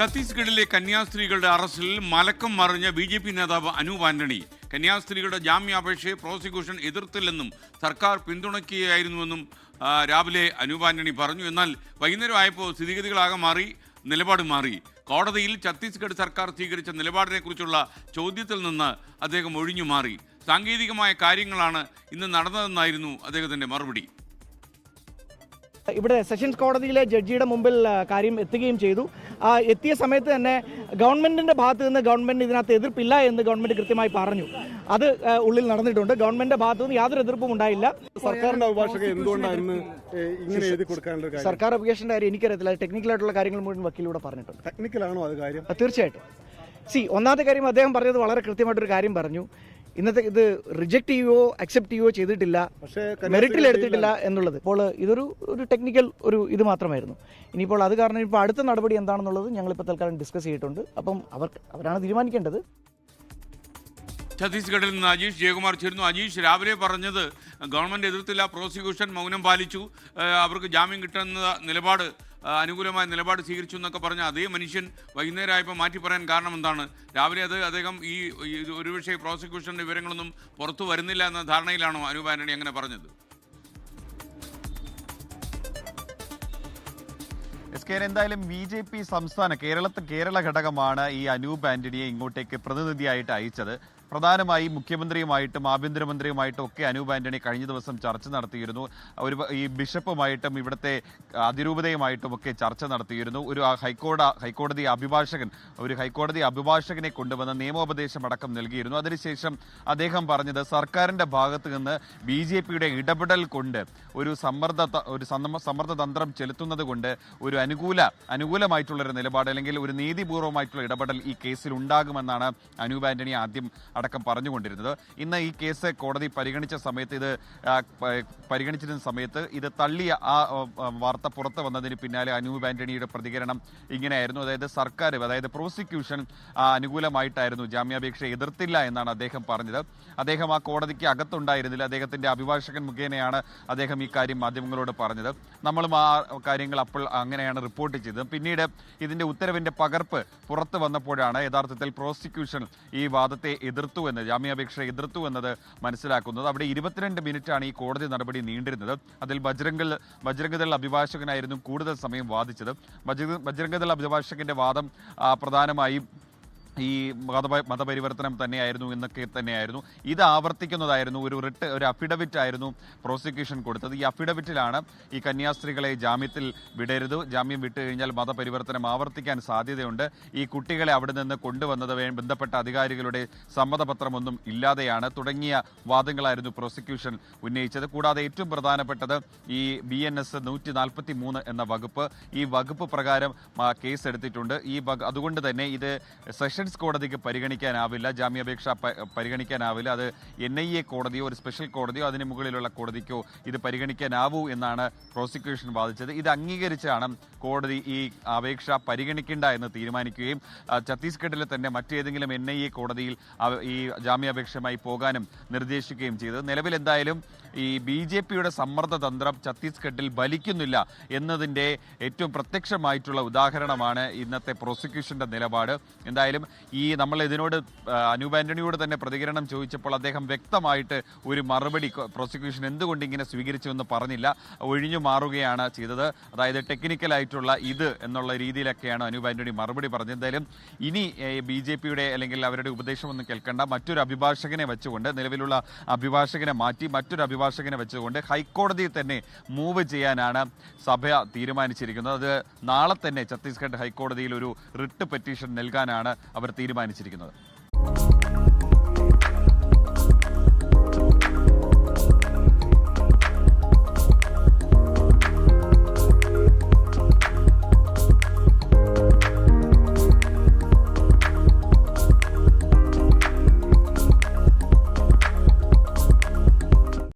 ഛത്തീസ്ഗഡിലെ കന്യാസ്ത്രീകളുടെ അറസ്റ്റിൽ മലക്കം മറിഞ്ഞ ബി ജെ പി നേതാവ് അനൂപ് ആന്റണി. കന്യാസ്ത്രീകളുടെ ജാമ്യാപേക്ഷയെ പ്രോസിക്യൂഷൻ എതിർത്തില്ലെന്നും സർക്കാർ പിന്തുണയ്ക്കുകയായിരുന്നുവെന്നും രാവിലെ അനൂപ് ആന്റണി പറഞ്ഞു. എന്നാൽ വൈകുന്നേരം ആയപ്പോൾ സ്ഥിതിഗതികളാകെ മാറി നിലപാട് മാറി. കോടതിയിൽ ഛത്തീസ്ഗഡ് സർക്കാർ സ്വീകരിച്ച നിലപാടിനെക്കുറിച്ചുള്ള ചോദ്യത്തിൽ നിന്ന് അദ്ദേഹം ഒഴിഞ്ഞു മാറി. സാങ്കേതികമായ കാര്യങ്ങളാണ് ഇന്ന് നടന്നതെന്നായിരുന്നു അദ്ദേഹത്തിന്റെ മറുപടി. ഇവിടെ സെഷൻസ് കോടതിയിലെ ജഡ്ജിയുടെ മുമ്പിൽ കാര്യം എത്തുകയും ചെയ്തു. എത്തിയ സമയത്ത് തന്നെ ഗവൺമെന്റിന്റെ ഭാഗത്ത് നിന്ന് ഗവൺമെന്റ് ഇതിനകത്ത് എതിർപ്പില്ല എന്ന് ഗവൺമെന്റ് കൃത്യമായി പറഞ്ഞു. അത് ഉള്ളിൽ നടന്നിട്ടുണ്ട്. ഗവൺമെന്റിന്റെ ഭാഗത്തു നിന്ന് യാതൊരു എതിർപ്പും ഉണ്ടായില്ല. സർക്കാരിന്റെ അഭിഭാഷകൻ എന്തുകൊണ്ടാണ് ഇങ്ങനെ എഴുതി കൊടുക്കാനുള്ള സർക്കാർ അപ്ലിക്കേഷന്റെ കാര്യം എനിക്കറിയത്തില്ല. ടെക്നിക്കൽ ആയിട്ടുള്ള കാര്യങ്ങൾ മുഴുവൻ വക്കീലൂടെ പറഞ്ഞിട്ടുണ്ട്. ടെക്നിക്കലാണോ അത് കാര്യം? തീർച്ചയായിട്ടും. സി ഒന്നാമത്തെ കാര്യം അദ്ദേഹം പറഞ്ഞത് വളരെ കൃത്യമായിട്ടൊരു കാര്യം പറഞ്ഞു. ഇന്നത്തെ ഇത് റിജക്ട് ചെയ്യുകയോ അക്സെപ്റ്റ് ചെയ്യുകയോ ചെയ്തിട്ടില്ല. പക്ഷേ മെറിറ്റിൽ എടുത്തിട്ടില്ല എന്നുള്ളത്. ഇപ്പോൾ ഇതൊരു ഒരു ടെക്നിക്കൽ ഒരു ഇത് മാത്രമായിരുന്നു. ഇനിയിപ്പോൾ അത് കാരണം ഇപ്പോൾ അടുത്ത നടപടി എന്താണെന്നുള്ളത് ഞങ്ങൾ ഇപ്പോൾ തൽക്കാലം ഡിസ്കസ് ചെയ്തിട്ടുണ്ട്. അപ്പം അവർ അവരാണ് തീരുമാനിക്കേണ്ടത്. ഛത്തീസ്ഗഡിൽ നിന്ന് അജീഷ് ജയകുമാർ ചേരുന്നു. അജീഷ് രാവിലെ പറഞ്ഞത് ഗവൺമെന്റ് എതിർത്തില്ല പ്രോസിക്യൂഷൻ മൗനം പാലിച്ചു. അവർക്ക് ജാമ്യം കിട്ടുന്ന നിലപാട് അനുകൂലമായ നിലപാട് സ്വീകരിച്ചു എന്നൊക്കെ പറഞ്ഞ അതേ മനുഷ്യൻ വൈകുന്നേരം ആയപ്പോൾ മാറ്റി പറയാൻ കാരണം എന്താണ്? രാവിലെ അത് അദ്ദേഹം ഈ ഒരുപക്ഷെ പ്രോസിക്യൂഷന്റെ വിവരങ്ങളൊന്നും പുറത്തു വരുന്നില്ല എന്ന ധാരണയിലാണോ അനൂപ് ആന്റണി അങ്ങനെ പറഞ്ഞത്? എസ് കെ എന്തായാലും ബി ജെ പി സംസ്ഥാന കേരളത്തെ കേരള ഘടകമാണ് ഈ അനൂപ് ആന്റണിയെ ഇങ്ങോട്ടേക്ക് പ്രതിനിധിയായിട്ട് അയച്ചത്. പ്രധാനമായും മുഖ്യമന്ത്രിയുമായിട്ടും ആഭ്യന്തരമന്ത്രിയുമായിട്ടും ഒക്കെ അനൂപ് ആന്റണി കഴിഞ്ഞ ദിവസം ചർച്ച നടത്തിയിരുന്നു. ഒരു ഈ ബിഷപ്പുമായിട്ടും ഇവിടുത്തെ അതിരൂപതയുമായിട്ടും ഒക്കെ ചർച്ച നടത്തിയിരുന്നു. ഒരു ഹൈക്കോട ഹൈക്കോടതി അഭിഭാഷകൻ ഒരു ഹൈക്കോടതി അഭിഭാഷകനെ കൊണ്ടുവന്ന നിയമോപദേശം അടക്കം നൽകിയിരുന്നു. അതിനുശേഷം അദ്ദേഹം പറഞ്ഞത് സർക്കാരിന്റെ ഭാഗത്ത് നിന്ന് ബി ജെ പിയുടെ ഇടപെടൽ കൊണ്ട് ഒരു സമ്മർദ്ദ ഒരു സമ്മർദ്ദതന്ത്രം സമ്മർദ്ദ തന്ത്രം ചെലുത്തുന്നത് കൊണ്ട് ഒരു അനുകൂല അനുകൂലമായിട്ടുള്ള ഒരു നിലപാട് അല്ലെങ്കിൽ ഒരു നീതിപൂർവമായിട്ടുള്ള ഇടപെടൽ ഈ കേസിൽ ഉണ്ടാകുമെന്നാണ് അനൂപ് ആന്റണി ആദ്യം അടക്കം പറഞ്ഞുകൊണ്ടിരുന്നത്. ഇന്ന് ഈ കേസ് കോടതി പരിഗണിച്ച സമയത്ത് ഇത് പരിഗണിച്ചിരുന്ന സമയത്ത് ഇത് തള്ളിയ ആ വാർത്ത പുറത്തു വന്നതിന് പിന്നാലെ അനൂപ് ആന്റണിയുടെ പ്രതികരണം ഇങ്ങനെയായിരുന്നു. അതായത് സർക്കാർ അതായത് പ്രോസിക്യൂഷൻ അനുകൂലമായിട്ടായിരുന്നു ജാമ്യാപേക്ഷ എതിർത്തില്ല എന്നാണ് അദ്ദേഹം പറഞ്ഞത്. അദ്ദേഹം ആ കോടതിക്ക് അകത്തുണ്ടായിരുന്നില്ല. അദ്ദേഹത്തിന്റെ അഭിഭാഷകൻ മുഖേനയാണ് അദ്ദേഹം ഈ കാര്യം മാധ്യമങ്ങളോട് പറഞ്ഞത്. നമ്മളും ആ കാര്യങ്ങൾ അപ്പോൾ അങ്ങനെയാണ് റിപ്പോർട്ട് ചെയ്തത്. പിന്നീട് ഇതിന്റെ ഉത്തരവിന്റെ പകർപ്പ് പുറത്തു വന്നപ്പോഴാണ് യഥാർത്ഥത്തിൽ പ്രോസിക്യൂഷൻ ഈ വാദത്തെ എതിർത്തു എന്ന് ജാമ്യാപേക്ഷ എതിർത്തു എന്നത് മനസ്സിലാക്കുന്നത്. അവിടെ ഇരുപത്തിരണ്ട് മിനിറ്റാണ് ഈ കോടതി നടപടി നീണ്ടിരുന്നത്. അതിൽ ബജ്രംഗൽ ബജ്രംഗദൾ അഭിഭാഷകനായിരുന്നു കൂടുതൽ സമയം വാദിച്ചത്. ബജ്ര- ബജ്രംഗദൾ അഭിഭാഷകന്റെ വാദം പ്രധാനമായും ഈ മത മതപരിവർത്തനം തന്നെയായിരുന്നു എന്നൊക്കെ തന്നെയായിരുന്നു. ഇത് ആവർത്തിക്കുന്നതായിരുന്നു ഒരു റിട്ട് ഒരു അഫിഡവിറ്റ് ആയിരുന്നു പ്രോസിക്യൂഷൻ കൊടുത്തത്. ഈ അഫിഡവിറ്റിലാണ് ഈ കന്യാസ്ത്രീകളെ ജാമ്യത്തിൽ വിടരുത്. ജാമ്യം വിട്ടു കഴിഞ്ഞാൽ മതപരിവർത്തനം ആവർത്തിക്കാൻ സാധ്യതയുണ്ട്. ഈ കുട്ടികളെ അവിടെ നിന്ന് കൊണ്ടുവന്നത് ബന്ധപ്പെട്ട അധികാരികളുടെ സമ്മതപത്രമൊന്നും ഇല്ലാതെയാണ് തുടങ്ങിയ വാദങ്ങളായിരുന്നു പ്രോസിക്യൂഷൻ ഉന്നയിച്ചത്. കൂടാതെ ഏറ്റവും പ്രധാനപ്പെട്ടത് ഈ ബി എൻ എസ് നൂറ്റി നാൽപ്പത്തി മൂന്ന് എന്ന വകുപ്പ് ഈ വകുപ്പ് പ്രകാരം കേസെടുത്തിട്ടുണ്ട്. ഈ അതുകൊണ്ട് തന്നെ ഇത് സെഷൻസ് കോടതിക്ക് പരിഗണിക്കാനാവില്ല ജാമ്യാപേക്ഷ പരിഗണിക്കാനാവില്ല. അത് എൻ ഐ എ കോടതിയോ ഒരു സ്പെഷ്യൽ കോടതിയോ അതിന് മുകളിലുള്ള കോടതിക്കോ ഇത് പരിഗണിക്കാനാവൂ എന്നാണ് പ്രോസിക്യൂഷൻ വാദിച്ചത്. ഇത് അംഗീകരിച്ചാണ് കോടതി ഈ അപേക്ഷ പരിഗണിക്കേണ്ട എന്ന് തീരുമാനിക്കുകയും ഛത്തീസ്ഗഡിലെ തന്നെ മറ്റേതെങ്കിലും എൻ ഐ എ കോടതിയിൽ ഈ ജാമ്യാപേക്ഷയുമായി പോകാനും നിർദ്ദേശിക്കുകയും ചെയ്തത്. നിലവിൽ എന്തായാലും ഈ ബി ജെ പിയുടെ സമ്മർദ്ദ തന്ത്രം ഛത്തീസ്ഗഡിൽ ബലിക്കുന്നില്ല എന്നതിന്റെ ഏറ്റവും പ്രത്യക്ഷമായിട്ടുള്ള ഉദാഹരണമാണ് ഇന്നത്തെ പ്രോസിക്യൂഷന്റെ നിലപാട്. എന്തായാലും ഈ നമ്മൾ ഇതിനോട് അനൂപ് ആന്റണിയോട് തന്നെ പ്രതികരണം ചോദിച്ചപ്പോൾ അദ്ദേഹം വ്യക്തമായിട്ട് ഒരു മറുപടി പ്രോസിക്യൂഷൻ എന്തുകൊണ്ട് ഇങ്ങനെ സ്വീകരിച്ചു എന്ന് പറഞ്ഞില്ല. ഒഴിഞ്ഞു മാറുകയാണ് ചെയ്തത്. അതായത് ടെക്നിക്കലായിട്ടുള്ള ഇത് എന്നുള്ള രീതിയിലൊക്കെയാണ് അനൂപ് ആന്റണി മറുപടി പറഞ്ഞത്. എന്തായാലും ഇനി ബി ജെ പിയുടെ അല്ലെങ്കിൽ അവരുടെ ഉപദേശമൊന്നും കേൾക്കേണ്ട. മറ്റൊരു അഭിഭാഷകനെ വെച്ചുകൊണ്ട് നിലവിലുള്ള അഭിഭാഷകനെ മാറ്റി മറ്റൊരു അഭിഭാഷകനെ വെച്ചുകൊണ്ട് ഹൈക്കോടതിയിൽ തന്നെ മൂവ് ചെയ്യാനാണ് സഭ തീരുമാനിച്ചിരിക്കുന്നത്. അത് നാളെ തന്നെ ഛത്തീസ്ഗഡ് ഹൈക്കോടതിയിൽ ഒരു റിട്ട് പെറ്റീഷൻ നൽകാനാണ് അവർ തീരുമാനിച്ചിരിക്കുന്നത്.